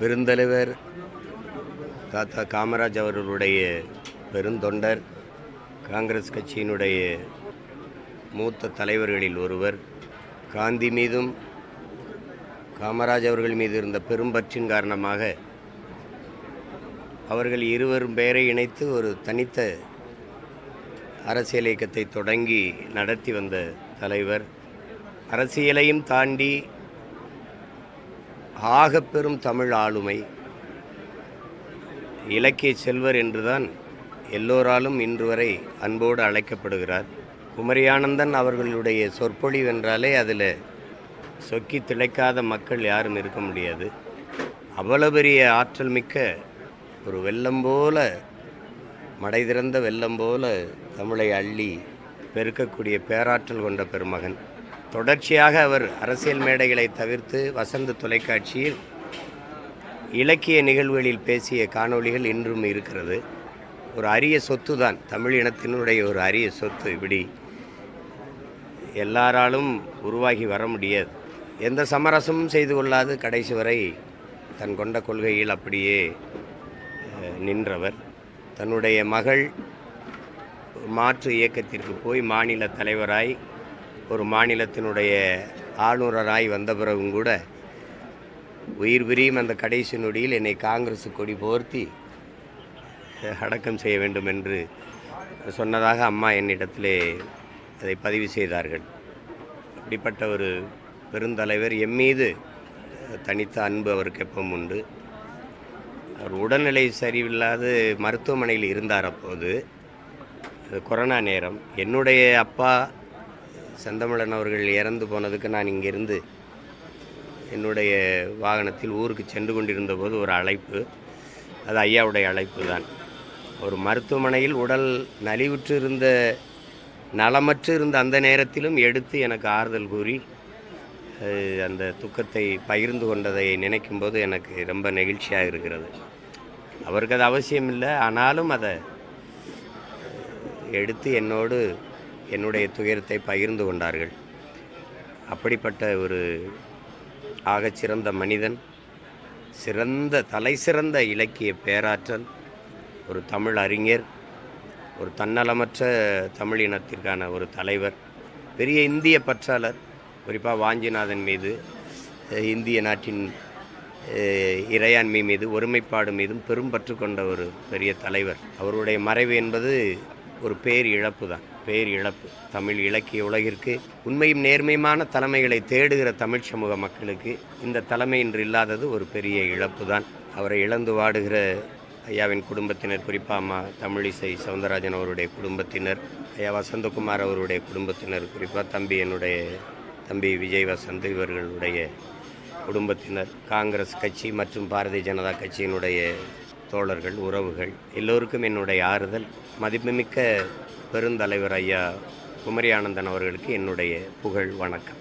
பெருந்தலைவர் தாத்தா காமராஜ் அவர்களுடைய பெருந்தொண்டர் காங்கிரஸ் கட்சியினுடைய மூத்த தலைவர்களில் ஒருவர் காந்தி மீதும் காமராஜ் அவர்கள் மீது இருந்த பெரும்பற்றின் காரணமாக அவர்கள் இருவரும் பெயரை இணைத்து ஒரு தனித்த அரசியல் இயக்கத்தை தொடங்கி நடத்தி வந்த தலைவர். அரசியலையும் தாண்டி ஆகப்பெரும் தமிழ் ஆளுமை. இலக்கிய செல்வர் என்றுதான் எல்லோராலும் இன்று வரை அன்போடு அழைக்கப்படுகிறார். குமரியானந்தன் அவர்களுடைய சொற்பொழிவென்றாலே அதில் சொக்கி திளைக்காத மக்கள் யாரும் இருக்க முடியாது. அவ்வளவு பெரிய ஆற்றல் மிக்க ஒரு வெள்ளம் போல மடை திறந்த வெள்ளம் போல தமிழை அள்ளி பெருக்கக்கூடிய பேராற்றல் கொண்ட பெருமகன். தொடர்ச்சியாக அவர் அரசியல் மேடைகளை தவிர்த்து வசந்த தொலைக்காட்சியில் இலக்கிய நிகழ்வுகளில் பேசிய காணொளிகள் இன்றும் இருக்கிறது. ஒரு அரிய சொத்து தான் தமிழ் இனத்தினுடைய ஒரு அரிய சொத்து. இப்படி எல்லாராலும் உருவாகி வர முடியாது. எந்த சமரசமும் செய்து கொள்ளாது. கடைசி வரை தன் கொண்ட கொள்கையில் அப்படியே நின்றவர். தன்னுடைய மகள் மாற்று இயக்கத்திற்கு போய் மாநில தலைவராய் ஒரு மாநிலத்தினுடைய ஆளுநராய் வந்த பிறகும் கூட உயிர் பிரியும் அந்த கடைசி நொடியில் என்னை காங்கிரஸ் கொடி போர்த்தி அடக்கம் செய்ய வேண்டும் என்று சொன்னதாக அம்மா என்னிடத்திலே அதை பதிவு செய்தார்கள். அப்படிப்பட்ட ஒரு பெருந்தலைவர் எம் மீது தனித்த அன்பு அவருக்கு எப்பவும் உண்டு. அவர் உடல்நிலை சரியில்லாது மருத்துவமனையில் இருந்தார் அப்போது. அது கொரோனா நேரம். என்னுடைய அப்பா செந்தமிழன் அவர்கள் இறந்து போனதுக்கு நான் இங்கிருந்து என்னுடைய வாகனத்தில் ஊருக்கு சென்று கொண்டிருந்த போது ஒரு அழைப்பு அது ஐயாவுடைய அழைப்பு தான். ஒரு மருத்துவமனையில் உடல் நலிவுற்று இருந்த நலமற்று இருந்த அந்த நேரத்திலும் எடுத்து எனக்கு ஆறுதல் கூறி அந்த துக்கத்தை பகிர்ந்து கொண்டதை நினைக்கும் போது எனக்கு ரொம்ப நெகிழ்ச்சியாக இருக்கிறது. அவருக்கு அது அவசியம் இல்லை ஆனாலும் அதை எடுத்து என்னோடு என்னுடைய துயரத்தை பகிர்ந்து கொண்டார்கள். அப்படிப்பட்ட ஒரு ஆகச்சிறந்த மனிதன் சிறந்த தலை சிறந்த இலக்கிய பேராற்றல் ஒரு தமிழ் அறிஞர் ஒரு தன்னலமற்ற தமிழ் இனத்திற்கான ஒரு தலைவர் பெரிய இந்திய பற்றாளர் குறிப்பாக வாஞ்சிநாதன் மீது இந்திய நாட்டின் இறையாண்மை மீது ஒருமைப்பாடு மீதும் பெரும் பற்று கொண்ட ஒரு பெரிய தலைவர். அவருடைய மறைவு என்பது ஒரு பேர் இழப்பு தான். பேர் இழப்பு தமிழ் இலக்கிய உலகிற்கு உண்மையும் நேர்மையுமான தலைமைகளை தேடுகிற தமிழ் சமூக மக்களுக்கு இந்த தலைமை இன்று இல்லாதது ஒரு பெரிய இழப்பு தான். அவரை இழந்து வாடுகிற ஐயாவின் குடும்பத்தினர் குறிப்பாக அம்மா தமிழிசை சவுந்தரராஜன் அவருடைய குடும்பத்தினர் ஐயா வசந்தகுமார் அவருடைய குடும்பத்தினர் குறிப்பாக தம்பி என்னுடைய தம்பி விஜய் வசந்த் இவர்களுடைய குடும்பத்தினர் காங்கிரஸ் கட்சி மற்றும் பாரதிய ஜனதா கட்சியினுடைய தோழர்கள் உறவுகள் எல்லோருக்கும் என்னுடைய ஆறுதல். மதிப்புமிக்க பெருந்தலைவர் ஐயா குமரி ஆனந்தன் அவர்களுக்கு என்னுடைய புகழ் வணக்கம்.